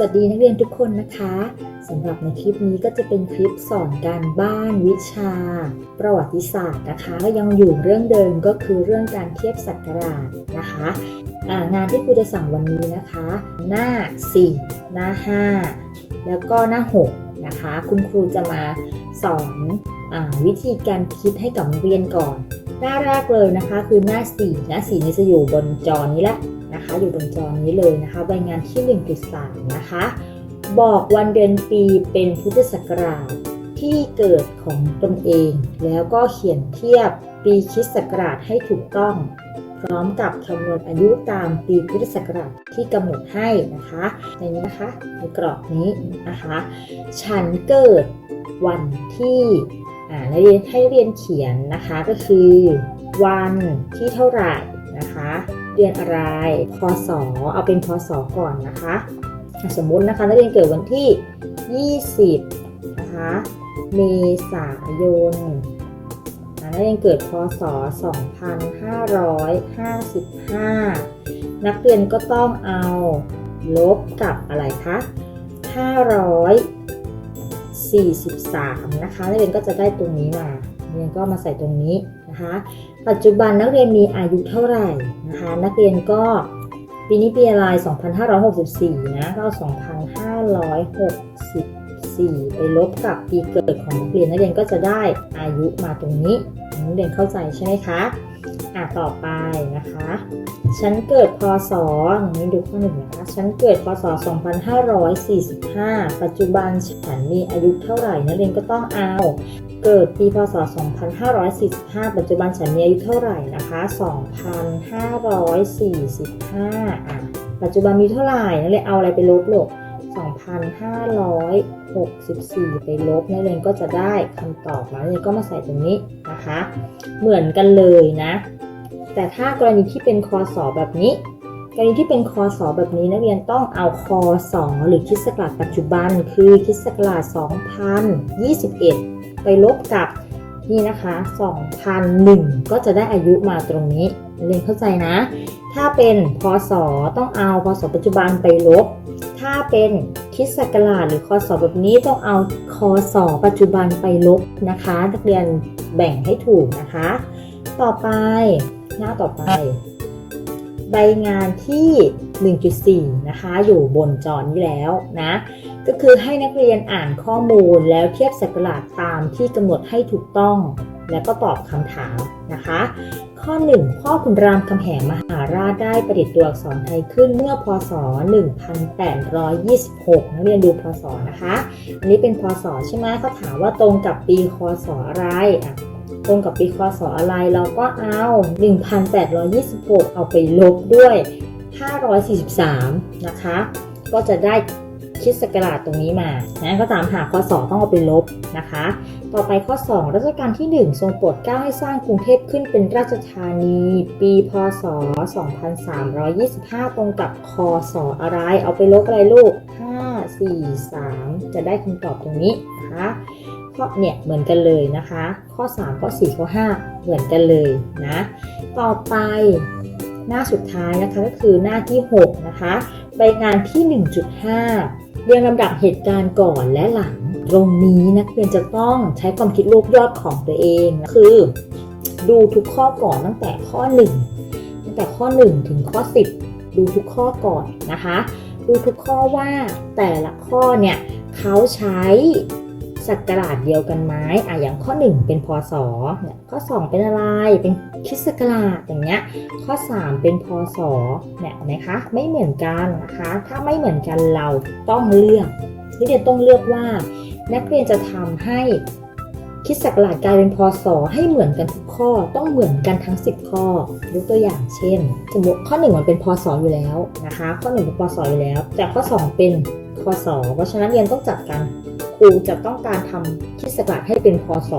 วัสดีนักเรียนทุกคนนะคะสำหรับในคลิปนี้ก็จะเป็นคลิปสอนการบ้านวิชา ประวัติศาสตร์นะคะก็ยังอยู่เรื่องเดิมก็คือเรื่องการเทียบศักราชนะคะงานที่ครูจะสั่งวันนี้นะคะ หน้า 4 หน้า 5 แล้วก็หน้า 6 นะคะ คุณครูจะมาสอนอวิธีการคิดให้กับนักเรียนก่อน หน้าแรกเลยนะคะคือหน้า 4 หน้า4นี่จะอยู่บนจอนี้แหละ นะคะ อยู่บนจอนี้เลยนะคะใบงานที่ 1.3 นะคะ บอกวันเดือนปีเป็นพุทธศักราชที่เกิดของตนเอง แล้วก็เขียนเทียบปีคริสต์ศักราชให้ถูกต้อง พร้อมกับคำนวณอายุตามปีพุทธศักราชที่กำหนดให้นะคะ ในนี้นะคะในกรอบนี้นะคะ ฉันเกิดวันที่อ่านักเรียนให้เรียนเขียนนะคะก็คือ วันที่เท่าไหร่นะคะ ดือนอะไร พศ เอาเป็นพศก่อนนะคะ สมมุตินะคะนักเรียนเกิดวันที่ 20 นะคะ เมษายนนักเรียนเกิดพศ 2555 นักเรียนก็ต้องเอาลบกับอะไรคะ543 นะคะนักเรียนก็จะได้ตรงนี้มา เรียนก็มาใส่ตรงนี้ นะคะปัจจุบันนักเรียนมีอายุเท่าไหร่นะคะนักเรียนก็ปีนี้ปีอะไร2564 นะก็2564 ไปลบกับปีเกิดของนักเรียนนักเรียนก็จะได้อายุมาตรงนี้นักเรียนเข้าใจใช่ไหมคะ อะต่อไปนะคะ ฉันเกิดพศนี้ดูข้อหนึ่งนะคะ ฉันเกิดพศ 2545 ปัจจุบันฉันมีอายุเท่าไหร่นักเรียนก็ต้องเอา เกิดปีพศ 2545 ปัจจุบันฉันมีอายุเท่าไหร่นะคะ 2545 อะ ปัจจุบันมีเท่าไหร่นักเรียนเอาอะไรไปลบลูก 2,564 ไปลบนักเรียนก็จะได้คำตอบมานักเรียนก็มาใส่ตรงนี้นะคะ เหมือนกันเลยนะ แต่ถ้ากรณีที่เป็นคอสอแบบนี้ กรณีที่เป็นคอสอแบบนี้นักเรียนต้องเอาคอสอหรือคริสตศักราชปัจจุบันคือคริสตศักราช2021 ไปลบกับ นี่นะคะ2001 ก็จะได้อายุมาตรงนี้เรียนเข้าใจนะ ถ้าเป็นพศต้องเอาพศปัจจุบันไปลบ ถ้าเป็นคริสตศักราชหรือคศแบบนี้ต้องเอาคศปัจจุบันไปลบนะคะ นักเรียนแบ่งให้ถูกนะคะ ต่อไปหน้าต่อไป ใบงานที่ 1.4 นะคะ อยู่บนจอนี้แล้วนะ ก็คือให้นักเรียนอ่านข้อมูลแล้วเทียบศักราชตามที่กำหนดให้ถูกต้อง แล้วก็ตอบคำถามนะคะ ข้อ 1 ข้อคุณรามคำแหงมหาราชได้ประดิษฐ์ตัวอักษรไทยขึ้นเมื่อพศ 1826 นักเรียนดูพศนะคะ อันนี้เป็นพศใช่ไหมเขาถามว่าตรงกับปีคศอะไรอะ รงกับปีคศอะไร เราก็เอา 1826 เอาไปลบด้วย 543 นะคะ ก็จะได้คิดสกราชตรงนี้มานะก็ตามหาข้อ2ต้องเอาไปลบนะคะ ต่อไปข้อ 2 รัชกาลที่ 1 ทรงโปรดเกล้าให้สร้างกรุงเทพขึ้นเป็นราชธานี ปีพศ 2325 ตรงกับคศอะไร เอาไปลบอะไรลูก 5 4 3 จะได้คำตอบตรงนี้นะคะ ข้อเนี่ยเหมือนกันเลยนะคะ ข้อ 3 ข้อ 4 ข้อ 5 เหมือนกันเลยนะ ต่อไปหน้าสุดท้ายนะคะก็คือหน้าที่ 6 นะคะใบงานที่ 1.5 เรียงลำดับเหตุการณ์ก่อนและหลัง ตรงนี้นักเรียนจะต้องใช้ความคิดรวบยอดของตัวเอง คือ ดูทุกข้อก่อนตั้งแต่ข้อ 1 ตั้งแต่ข้อ 1 ถึงข้อ 10 ดูทุกข้อก่อนนะคะ ดูทุกข้อว่าแต่ละข้อเนี่ยเขาใช้ ศักราชเดียวกันไหมอะอย่างข้อ 1 เป็นพศเนี่ยข้อ 2 เป็นอะไร เป็นคริสต์ศักราชอย่างเงี้ย ข้อ 3 เป็นพศเนี่ยเห็นะคะ ไม่เหมือนกันนะคะ ถ้าไม่เหมือนกันเราต้องเลือกนักเรียนต้องเลือกว่า นักเรียนจะทำให้คิดศักราชกลายเป็นพศให้เหมือนกันทุกข้อต้องเหมือนกันทั้ง 10 ข้อยกตัวอย่างเช่นสมมติข้อ 1 มันเป็นพศอยู่แล้วนะคะ ข้อ 1 เป็นพศอยู่แล้ว แต่ข้อ 2 เป็นพศเพราะฉะนั้นเรียนต้องจัดการ รูจะต้องการทำคริดศักราชให้เป็นพศ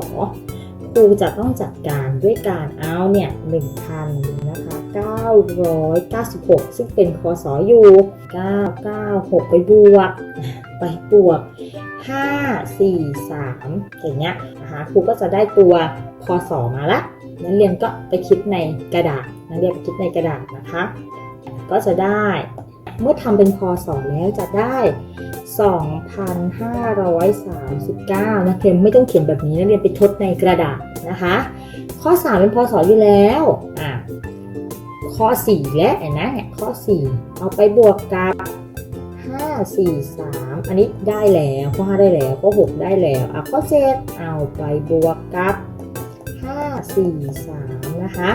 ครูจะต้องจัดการด้วยการเอาเนี่ย1,000นะคะ996ซึ่งเป็นคศอยู่996ไปบวก ไปบวก5 4 3อย่างเงี้ยนะคะครูก็จะได้ตัวพศมาละ นักเรียนก็ไปคิดในกระดาษนักเรียนไปคิดในกระดาษนะคะ ก็จะได้ เมื่อทำเป็นพศแล้วจะได้ 2,539นักเรียนไม่ต้องเขียนแบบนี้นักเรียนไปทดในกระดาษนะคะ ข้อ 3 เป็นพศอยู่แล้วอะข้อ 4 และนนะเนี่ยข้อ 4 เอาไปบวกกับ5 4 3 อันนี้ได้แล้วข้อ 5 ได้แล้วข้อ 6 ได้แล้วอะข้อ 7 เอาไปบวกกับ 5 4 3 นะคะ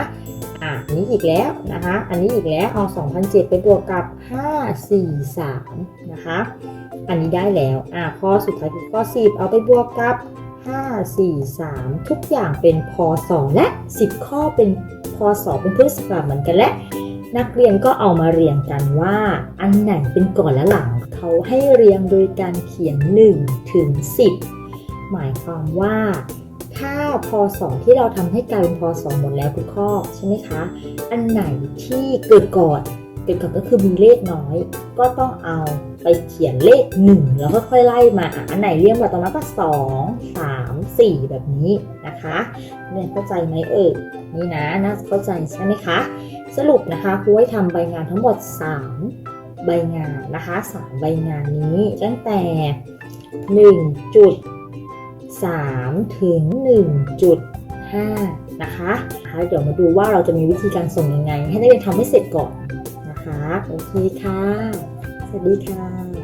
อะนี้อีกแล้วนะคะ อันนี้อีกแล้วเอา2,007ไปบวกกับ 5 4 3 นะคะ อันนี้ได้แล้ว อะข้อสุดท้ายคือข้อ 10 เอาไปบวกกับ 5 4 3 ทุกอย่างเป็นพศและ 10 ข้อเป็นพศเป็นพุทธศักราชเหมือนกันและ นักเรียนก็เอามาเรียงกันว่าอันไหนเป็นก่อนและหลัง เขาให้เรียงโดยการเขียน 1 ถึง 10 หมายความว่า ถ้าพศที่เราทำให้กลายเป็นพศหมดแล้วทุกข้อใช่ไหมคะ อันไหนที่เกิดก่อนเกิดก่อนก็คือมีเลขน้อย ก็ต้องเอาไปเขียนเลข 1 แล้วค่อยๆไล่มาอันไหนเรียงแบบตรงนั้นก็ 2 3 4 แบบนี้นะคะเนี่ยเข้าใจไหมเอ่ยนี่นะน่าจะเข้าใจใช่ไหมคะ สรุปนะคะครูให้ทำใบงานทั้งหมด 3 ใบงานนะคะ 3 ใบงานนี้ตั้งแต่1จุด 3 ถึง 1.5 นะคะนะคะเดี๋ยวมาดูว่าเราจะมีวิธีการส่งยังไง ให้นักเรียนทำให้เสร็จก่อนนะคะ โอเคค่ะ สวัสดีค่ะ